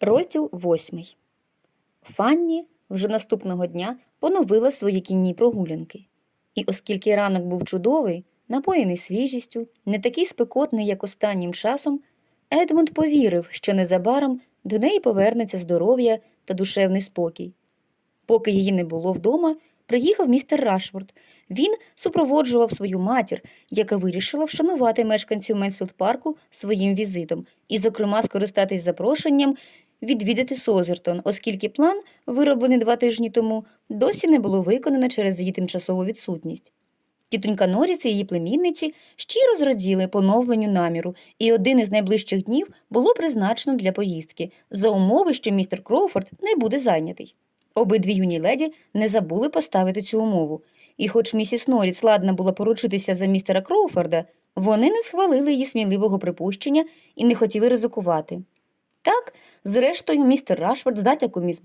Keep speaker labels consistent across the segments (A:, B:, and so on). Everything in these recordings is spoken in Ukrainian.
A: Розділ восьмий. Фанні вже наступного дня поновила свої кінні прогулянки. І оскільки ранок був чудовий, напоєний свіжістю, не такий спекотний, як останнім часом, Едмунд повірив, що незабаром до неї повернеться здоров'я та душевний спокій. Поки її не було вдома, приїхав містер Рашфорд. Він супроводжував свою матір, яка вирішила вшанувати мешканців Менсфілд парку своїм візитом і, зокрема, скористатись запрошенням відвідати Созертон, оскільки план, вироблений два тижні тому, досі не було виконано через її тимчасову відсутність. Тітонька Норріс і її племінниці щиро зраділи поновленню наміру, і один із найближчих днів було призначено для поїздки, за умови, що містер Кроуфорд не буде зайнятий. Обидві юні леді не забули поставити цю умову, і хоч місіс Норріс ладна була поручитися за містера Кроуфорда, вони не схвалили її сміливого припущення і не хотіли ризикувати. Так, зрештою, містер Рашфорд з натяком міс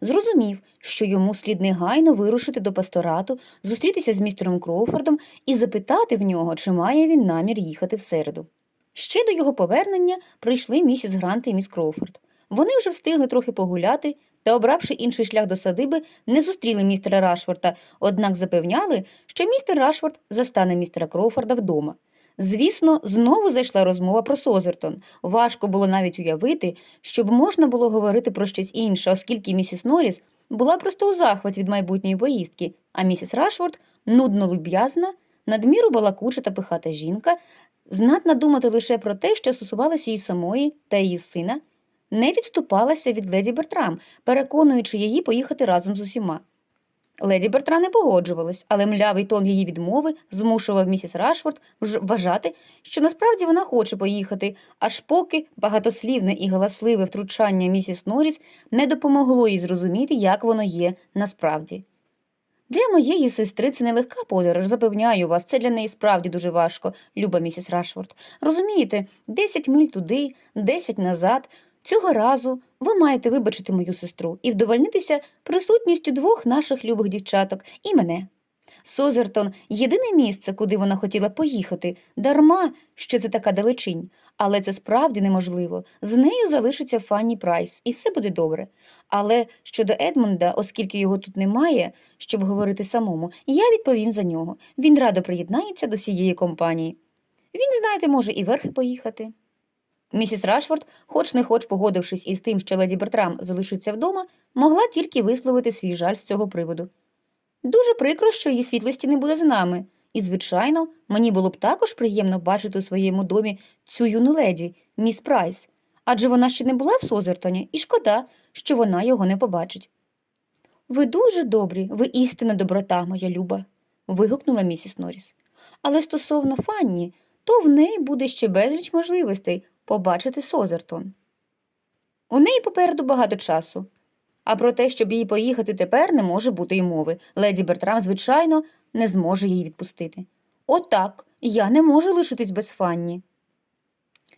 A: зрозумів, що йому слід негайно вирушити до пасторату, зустрітися з містером Кроуфордом і запитати в нього, чи має він намір їхати в середу. Ще до його повернення прийшли місіс Грант і міс Кроуфорд. Вони вже встигли трохи погуляти та, обравши інший шлях до садиби, не зустріли містера Рашфорда, однак запевняли, що містер Рашфорд застане містера Кроуфорда вдома. Звісно, знову зайшла розмова про Созертон. Важко було навіть уявити, щоб можна було говорити про щось інше, оскільки місіс Норріс була просто у захваті від майбутньої поїздки, а місіс Рашфорд нудно люб'язна, надміру балакуча та пихата жінка, знатна думати лише про те, що стосувалося її самої та її сина, не відступалася від леді Бертрам, переконуючи її поїхати разом з усіма. Леді Бертра не погоджувалась, але млявий тон її відмови змушував місіс Рашфорд вважати, що насправді вона хоче поїхати, аж поки багатослівне і галасливе втручання місіс Норріс не допомогло їй зрозуміти, як воно є насправді. Для моєї сестри це нелегка подорож, запевняю вас, це для неї справді дуже важко, люба місіс Рашфорд. Розумієте, десять миль туди, десять назад. Цього разу ви маєте вибачити мою сестру і вдовольнитися присутністю двох наших любих дівчаток і мене. Созертон єдине місце, куди вона хотіла поїхати, дарма, що це така далечінь, але це справді неможливо. З нею залишиться Фанні Прайс, і все буде добре. Але щодо Едмунда, оскільки його тут немає, щоб говорити самому, я відповім за нього. Він радо приєднається до всієї компанії. Він, знаєте, може і верхи поїхати. Місіс Рашфорд, хоч не хоч погодившись із тим, що леді Бертрам залишиться вдома, могла тільки висловити свій жаль з цього приводу. Дуже прикро, що її світлості не буде з нами, і, звичайно, мені було б також приємно бачити у своєму домі цю юну леді, міс Прайс, адже вона ще не була в Созертоні, і шкода, що вона його не побачить. Ви дуже добрі, ви істинна доброта, моя люба, вигукнула місіс Норріс. Але стосовно Фанні, то в неї буде ще безліч можливостей побачити Созертон. У неї попереду багато часу. А про те, щоб їй поїхати тепер, не може бути й мови. Леді Бертрам, звичайно, не зможе її відпустити. Отак, я не можу лишитись без Фанні.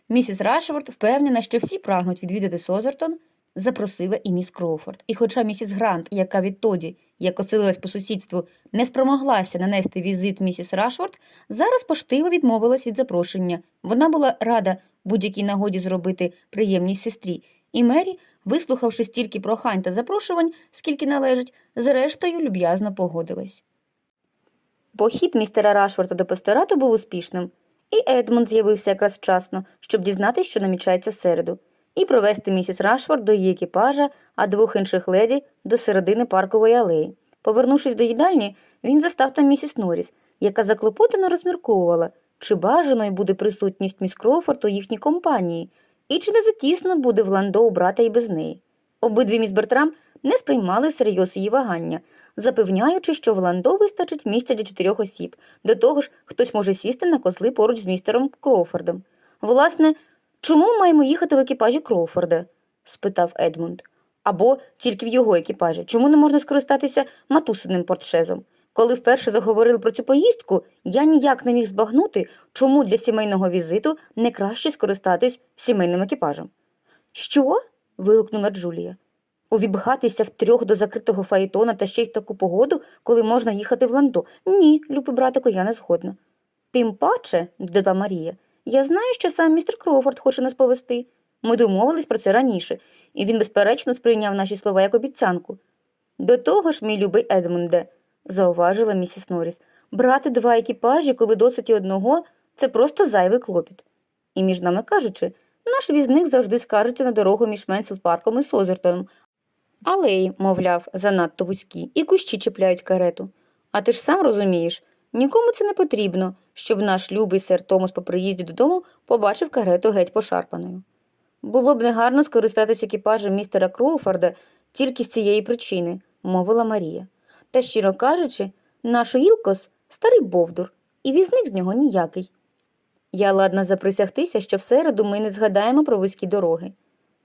A: Місіс Рашфорд впевнена, що всі прагнуть відвідати Созертон, запросила і міс Кроуфорд. І хоча місіс Грант, яка відтоді, як оселилась по сусідству, не спромоглася нанести візит місіс Рашфорд, зараз поштиво відмовилась від запрошення. Вона була рада будь-якій нагоді зробити приємність сестрі, і Мері, вислухавши стільки прохань та запрошувань, скільки належить, зрештою люб'язно погодилась. Похід містера Рашфорда до пасторату був успішним, і Едмунд з'явився якраз вчасно, щоб дізнатися, що намічається в середу, і провести місіс Рашфорд до її екіпажа, а двох інших леді до середини паркової алеї. Повернувшись до їдальні, він застав там місіс Норріс, яка заклопотано розмірковувала, чи бажаною буде присутність міс Кроуфорд у їхній компанії, і чи не затісно буде в ландо брата і без неї. Обидві міс Бертрам не сприймали всерйоз її вагання, запевняючи, що в ландо вистачить місця для чотирьох осіб. До того ж, хтось може сісти на козли поруч з містером Кроуфордом. Власне, чому маємо їхати в екіпажі Кроуфорда? спитав Едмунд. Або тільки в його екіпажі. Чому не можна скористатися матусиним портшезом? Коли вперше заговорили про цю поїздку, я ніяк не міг збагнути, чому для сімейного візиту не краще скористатись сімейним екіпажем. Що? вигукнула Джулія. Увібгатися втрьох до закритого фаєтона та ще й в таку погоду, коли можна їхати в ландо. Ні, любий братику, я не згодна. Тим паче, додала Марія, я знаю, що сам містер Кроуфорд хоче нас повести. Ми домовились про це раніше, і він, безперечно, сприйняв наші слова як обіцянку. До того ж, мій любий Едмунде, зауважила місіс Норріс, брати два екіпажі, коли досить одного, це просто зайвий клопіт. І між нами кажучи, наш візник завжди скаржиться на дорогу між Менсфілд-парком і Созертоном. Алеї, мовляв, занадто вузькі, і кущі чіпляють карету. А ти ж сам розумієш, нікому це не потрібно, щоб наш любий сер Томас по приїзді додому побачив карету геть пошарпаною. Було б негарно скористатися екіпажем містера Кроуфорда тільки з цієї причини, мовила Марія. Та, щиро кажучи, наш Ілкос старий бовдур, і візник з нього ніякий. Я ладна заприсягтися, що в середу ми не згадаємо про вузькі дороги.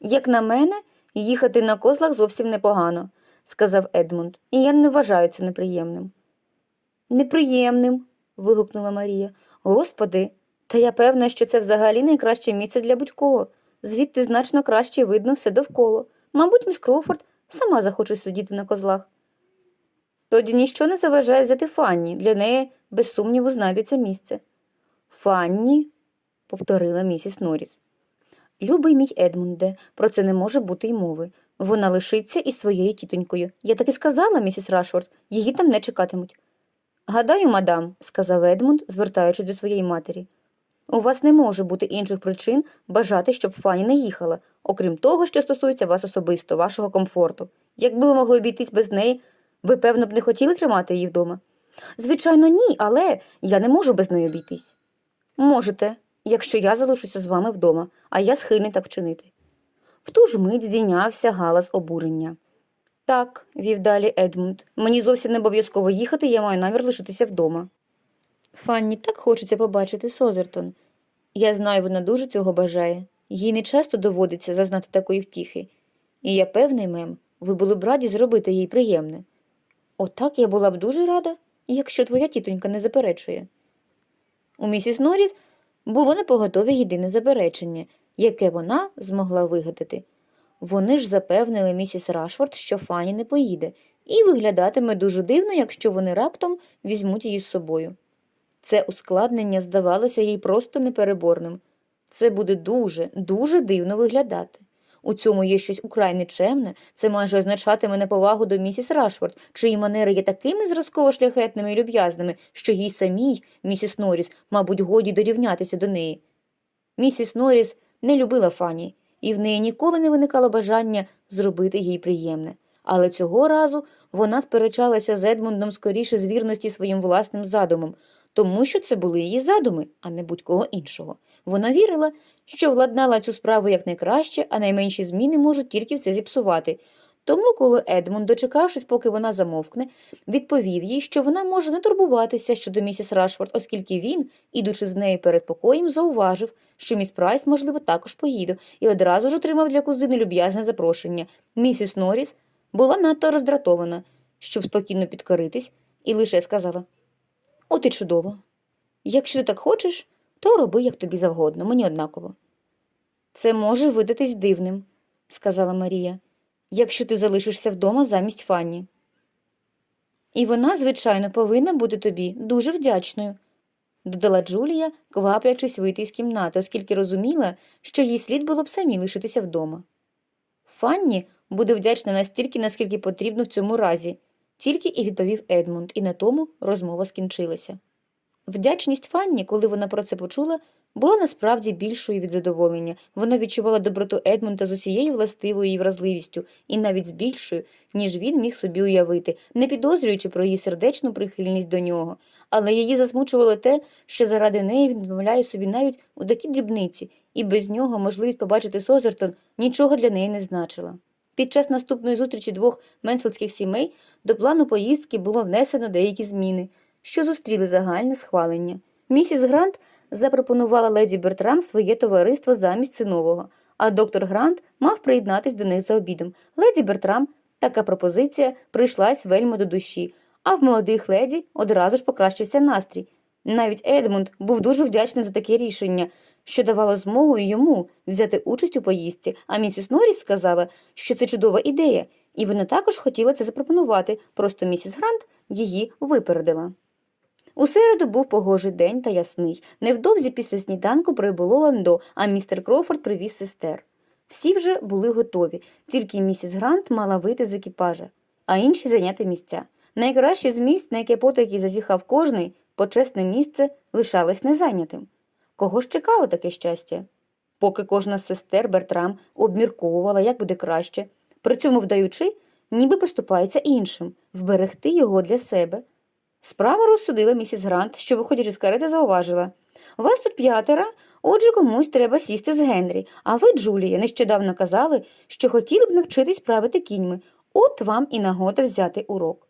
A: Як на мене, їхати на козлах зовсім непогано, сказав Едмунд, і я не вважаю це неприємним. Неприємним. вигукнула Марія. Господи, та я певна, що це взагалі найкраще місце для будь-кого. Звідти значно краще видно все довкола. Мабуть, міс Кроуфорд сама захоче сидіти на козлах. Тоді ніщо не заважає взяти Фанні, для неї, без сумніву, знайдеться місце. Фанні, повторила місіс Норріс. Любий мій Едмунде, про це не може бути й мови. Вона лишиться із своєю тітонькою. Я так і сказала, місіс Рашфорд, її там не чекатимуть. Гадаю, мадам, сказав Едмунд, звертаючись до своєї матері. У вас не може бути інших причин бажати, щоб Фанні не їхала, окрім того, що стосується вас особисто, вашого комфорту. Якби ви могли обійтись без неї, ви, певно, б не хотіли тримати її вдома? Звичайно, ні, але я не можу без неї обійтись. Можете, якщо я залишуся з вами вдома, а я схильний так вчинити. В ту ж мить здійнявся галас обурення. Так, вів далі Едмунд, мені зовсім не обов'язково їхати, я маю намір лишитися вдома. Фанні так хочеться побачити Созертон. Я знаю, вона дуже цього бажає. Їй не часто доводиться зазнати такої втіхи. І я певний, мем, ви були б раді зробити їй приємне. Отак я була б дуже рада, якщо твоя тітонька не заперечує. У місіс Норріс було непоготове єдине заперечення, яке вона змогла вигадати. Вони ж запевнили місіс Рашфорд, що Фанні не поїде, і виглядатиме дуже дивно, якщо вони раптом візьмуть її з собою. Це ускладнення здавалося їй просто непереборним. Це буде дуже, дуже дивно виглядати. У цьому є щось украй нечемне, це майже означатиме неповагу до місіс Рашфорд, чиї манери є такими зразково шляхетними і люб'язними, що їй самій, місіс Норріс, мабуть, годі дорівнятися до неї. Місіс Норріс не любила Фанні, і в неї ніколи не виникало бажання зробити їй приємне. Але цього разу вона сперечалася з Едмундом скоріше з вірності своїм власним задумом, тому що це були її задуми, а не будь-кого іншого. Вона вірила, що владнала цю справу якнайкраще, а найменші зміни можуть тільки все зіпсувати. Тому, коли Едмунд, дочекавшись, поки вона замовкне, відповів їй, що вона може не турбуватися щодо місіс Рашфорд, оскільки він, ідучи з нею перед покоєм, зауважив, що міс Прайс, можливо, також поїде, і одразу ж отримав для кузини люб'язне запрошення. Місіс Норріс була надто роздратована, щоб спокійно підкоритись, і лише сказала От і чудово. Якщо ти так хочеш, то роби, як тобі завгодно, мені однаково. Це може видатись дивним, сказала Марія, якщо ти залишишся вдома замість Фанні. І вона, звичайно, повинна бути тобі дуже вдячною, додала Джулія, кваплячись вийти з кімнати, оскільки розуміла, що їй слід було б самі лишитися вдома. Фанні буде вдячна настільки, наскільки потрібно в цьому разі, тільки і відповів Едмунд, і на тому розмова скінчилася. Вдячність Фанні, коли вона про це почула, була насправді більшою від задоволення. Вона відчувала доброту Едмунда з усією властивою її вразливістю, і навіть з більшою, ніж він міг собі уявити, не підозрюючи про її сердечну прихильність до нього. Але її засмучувало те, що заради неї він відмовляє собі навіть у такі дрібниці, і без нього можливість побачити Созертон нічого для неї не значила. Під час наступної зустрічі двох менсфілдських сімей до плану поїздки було внесено деякі зміни, що зустріли загальне схвалення. Місіс Грант запропонувала леді Бертрам своє товариство замість синового, а доктор Грант мав приєднатись до них за обідом. Леді Бертрам така пропозиція прийшлась вельми до душі, а в молодих леді одразу ж покращився настрій. Навіть Едмунд був дуже вдячний за таке рішення, що давало змогу йому взяти участь у поїздці, а місіс Норріс сказала, що це чудова ідея, і вона також хотіла це запропонувати, просто місіс Грант її випередила. У середу був погожий день та ясний. Невдовзі після сніданку прибуло Ландо, а містер Кроуфорд привіз сестер. Всі вже були готові, тільки місіс Грант мала вийти з екіпажа, а інші зайняти місця. Найкраще з місць, на яке потайки зазіхав кожний, почесне місце лишалось незайнятим. Кого ж чекало таке щастя? Поки кожна з сестер Бертрам обмірковувала, як буде краще, при цьому вдаючи, ніби поступається іншим, вберегти його для себе. Справа розсудила місіс Грант, що, виходячи з карети, зауважила Вас тут п'ятеро, отже, комусь треба сісти з Генрі, а ви, Джулія, нещодавно казали, що хотіли б навчитись правити кіньми, от вам і нагода взяти урок.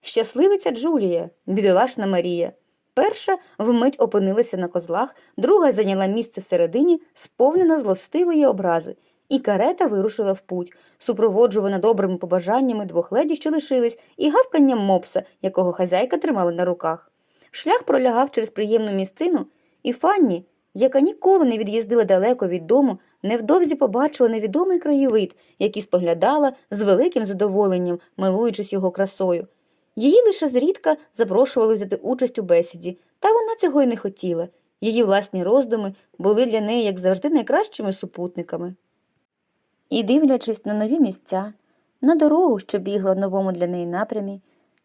A: Щасливиця Джулія, бідолашна Марія. Перша вмить опинилася на козлах, друга зайняла місце всередині, сповнена злостивої образи, і карета вирушила в путь, супроводжувана добрими побажаннями двох леді, що лишились, і гавканням мопса, якого хазяйка тримала на руках. Шлях пролягав через приємну місцину, і Фанні, яка ніколи не від'їздила далеко від дому, невдовзі побачила невідомий краєвид, який споглядала з великим задоволенням, милуючись його красою. Її лише зрідка запрошували взяти участь у бесіді, та вона цього й не хотіла. Її власні роздуми були для неї, як завжди, найкращими супутниками. І, дивлячись на нові місця, на дорогу, що бігла в новому для неї напрямі,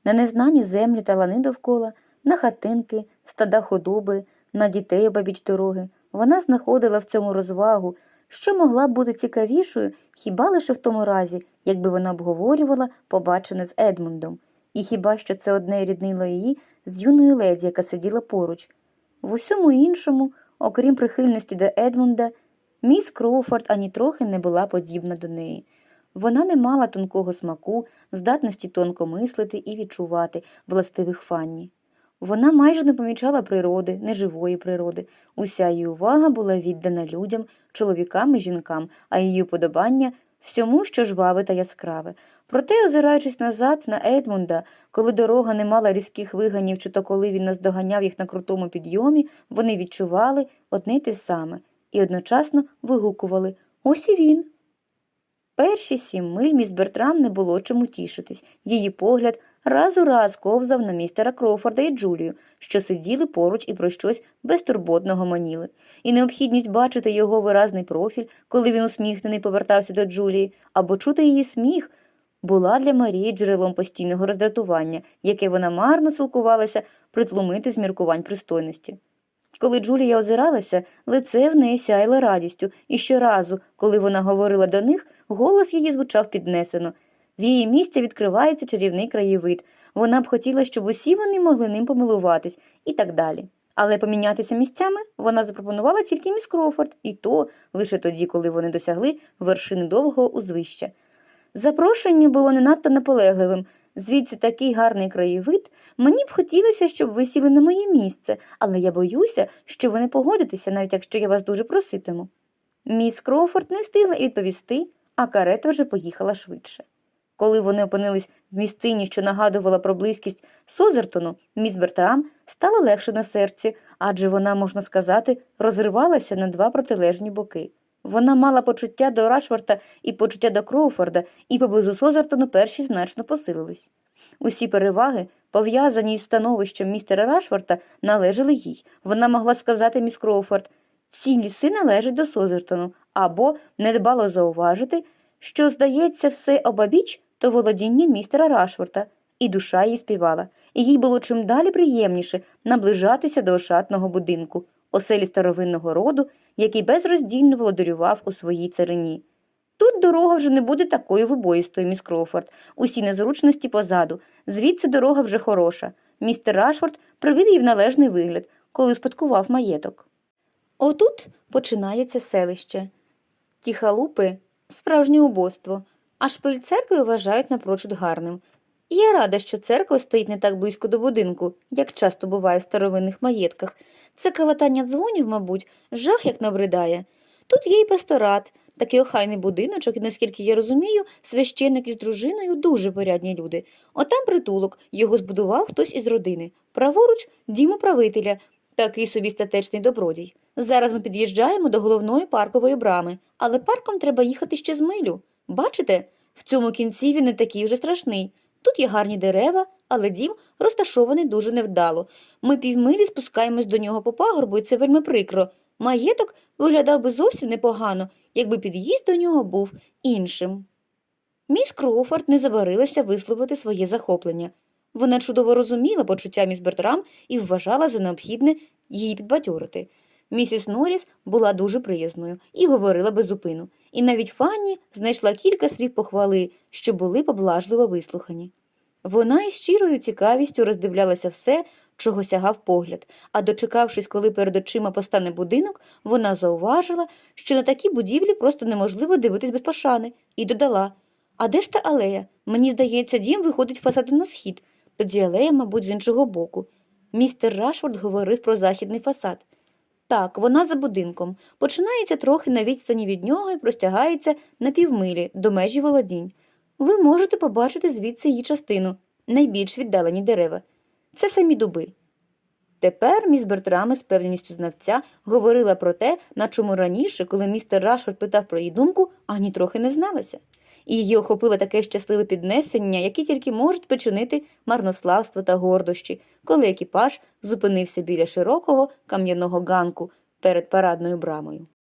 A: на незнані землі та лани довкола, на хатинки, стада худоби, на дітей обабіч дороги, вона знаходила в цьому розвагу, що могла б бути цікавішою хіба лише в тому разі, якби вона обговорювала побачене з Едмундом, і хіба що це одне ріднило її з юною леді, яка сиділа поруч. В усьому іншому, окрім прихильності до Едмунда, міс Кроуфорд ані трохи не була подібна до неї. Вона не мала тонкого смаку, здатності тонко мислити і відчувати властивих фанні. Вона майже не помічала природи, неживої природи. Уся її увага була віддана людям, чоловікам і жінкам, а її уподобання всьому, що жваве та яскраве. Проте, озираючись назад на Едмунда, коли дорога не мала різких виганів, чи то коли він наздоганяв їх на крутому підйомі, вони відчували одне й те саме і одночасно вигукували Ось і він. Перші сім миль міс Бертрам не було чому тішитись. Її погляд раз у раз ковзав на містера Кроуфорда і Джулію, що сиділи поруч і про щось безтурботно гомоніли. І необхідність бачити його виразний профіль, коли він усміхнений повертався до Джулії, або чути її сміх, була для Марії джерелом постійного роздратування, яке вона марно силкувалася притлумити з міркувань пристойності. Коли Джулія озиралася, лице в неї сяйло радістю, і щоразу, коли вона говорила до них, голос її звучав піднесено. З її місця відкривається чарівний краєвид. Вона б хотіла, щоб усі вони могли ним помилуватись, і так далі. Але помінятися місцями вона запропонувала тільки міс Крофорд, і то лише тоді, коли вони досягли вершини довгого узвища. Запрошення було не надто наполегливим. Звідси такий гарний краєвид. Мені б хотілося, щоб ви сіли на моє місце, але я боюся, що ви не погодитеся, навіть якщо я вас дуже проситиму. Міс Кроуфорд не встигла відповісти, а карета вже поїхала швидше. Коли вони опинились в місцині, що нагадувала про близькість Созертону, міс Бертрам стало легше на серці, адже вона, можна сказати, розривалася на два протилежні боки. Вона мала почуття до Рашфорта і почуття до Кроуфорда, і поблизу Созертону перші значно посилились. Усі переваги, пов'язані із становищем містера Рашфорта, належали їй. Вона могла сказати міс Кроуфорд, ці ліси належать до Созертону, або недбало зауважити, що, здається, все обабіч то володіння містера Рашфорта, і душа їй співала, і їй було чим далі приємніше наближатися до ошатного будинку, оселі старовинного роду, який безроздільно володарював у своїй царині. Тут дорога вже не буде такою вибоїстою, міс Кроуфорд, усі незручності позаду, звідси дорога вже хороша. Містер Рашфорд привів їй в належний вигляд, коли спадкував маєток. Отут починається селище. Ті халупи справжнє убоство, а шпиль церкви вважають напрочуд гарним. І я рада, що церква стоїть не так близько до будинку, як часто буває в старовинних маєтках. Це калатання дзвонів, мабуть, жах як набридає. Тут є й пасторат, такий охайний будиночок, і, наскільки я розумію, священник із дружиною дуже порядні люди. Отам притулок, його збудував хтось із родини. Праворуч дім управителя, такий собі статечний добродій. Зараз ми під'їжджаємо до головної паркової брами, але парком треба їхати ще з милю. Бачите, в цьому кінці він не такий вже страшний. Тут є гарні дерева, але дім розташований дуже невдало. Ми півмилі спускаємось до нього по пагорбу, і це вельми прикро. Маєток виглядав би зовсім непогано, якби під'їзд до нього був іншим. Міс Кроуфорд не забарилася висловити своє захоплення. Вона чудово розуміла почуття міс Бертрам і вважала за необхідне її підбадьорити. Місіс Норріс була дуже приязною і говорила без зупину, і навіть Фанні знайшла кілька слів похвали, що були поблажливо вислухані. Вона із щирою цікавістю роздивлялася все, чого сягав погляд, а дочекавшись, коли перед очима постане будинок, вона зауважила, що на такі будівлі просто неможливо дивитись без пошани, і додала А де ж та алея? Мені здається, дім виходить фасадом на схід, тоді алея, мабуть, з іншого боку. Містер Рашфорд говорив про західний фасад. Так, вона за будинком. Починається трохи на відстані від нього і простягається на півмилі до межі володінь. Ви можете побачити звідси її частину, найбільш віддалені дерева. Це самі дуби. Тепер міс Бертрами з певністю знавця говорила про те, на чому раніше, коли містер Рашфорд питав про її думку, ані трохи не зналася. І її охопило таке щасливе піднесення, які тільки можуть причинити марнославство та гордощі, коли екіпаж зупинився біля широкого кам'яного ганку перед парадною брамою.